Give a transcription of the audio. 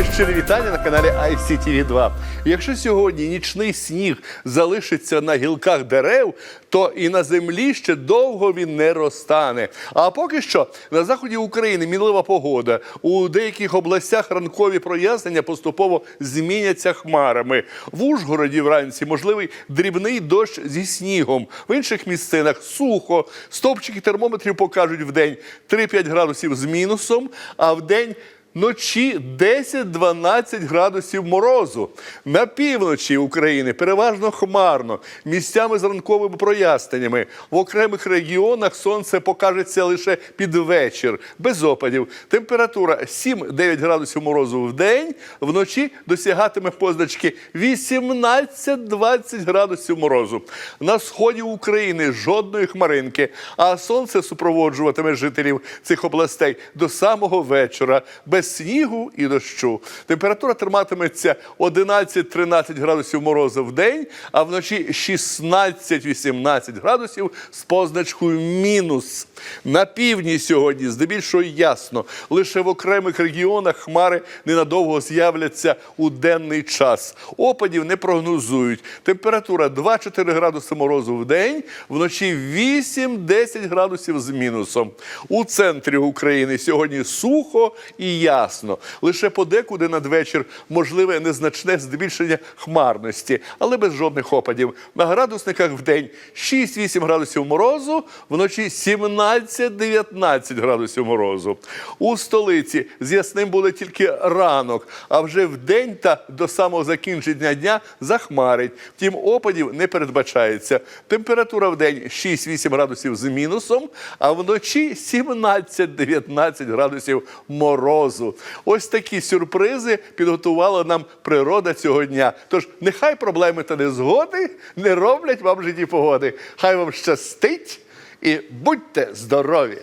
Мої щирі вітання на каналі ICTV 2 Якщо сьогодні нічний сніг залишиться на гілках дерев, то і на землі ще довго він не розтане. А поки що на заході України мінлива погода. У деяких областях ранкові прояснення поступово зміняться хмарами. В Ужгороді вранці можливий дрібний дощ зі снігом. В інших місцинах сухо. Стопчики термометрів покажуть в день 3-5 градусів з мінусом, а в день Ночі 10-12 градусів морозу. На півночі України переважно хмарно, місцями з ранковими проясненнями. В окремих регіонах сонце покажеться лише під вечір, без опадів. Температура 7-9 градусів морозу в день, вночі досягатиме позначки 18-20 градусів морозу. На сході України жодної хмаринки, а сонце супроводжуватиме жителів цих областей до самого вечора, без снігу і дощу. Температура триматиметься 11-13 градусів морозу в день, а вночі 16-18 градусів з позначкою мінус. На півдні сьогодні здебільшого ясно. Лише в окремих регіонах хмари ненадовго з'являться у денний час. Опадів не прогнозують. Температура 2-4 градуси морозу в день, вночі 8-10 градусів з мінусом. У центрі України сьогодні сухо і ясно. Лише подекуди надвечір можливе незначне збільшення хмарності, але без жодних опадів. На градусниках в день 6-8 градусів морозу, вночі 17-19 градусів морозу. У столиці з ясним буде тільки ранок, а вже в день та до самого закінчення дня захмарить. Втім, опадів не передбачається. Температура в день 6-8 градусів з мінусом, а вночі 17-19 градусів морозу. Ось такі сюрпризи підготувала нам природа цього дня. Тож нехай проблеми та незгоди не роблять вам житті погоди. Хай вам щастить і будьте здорові!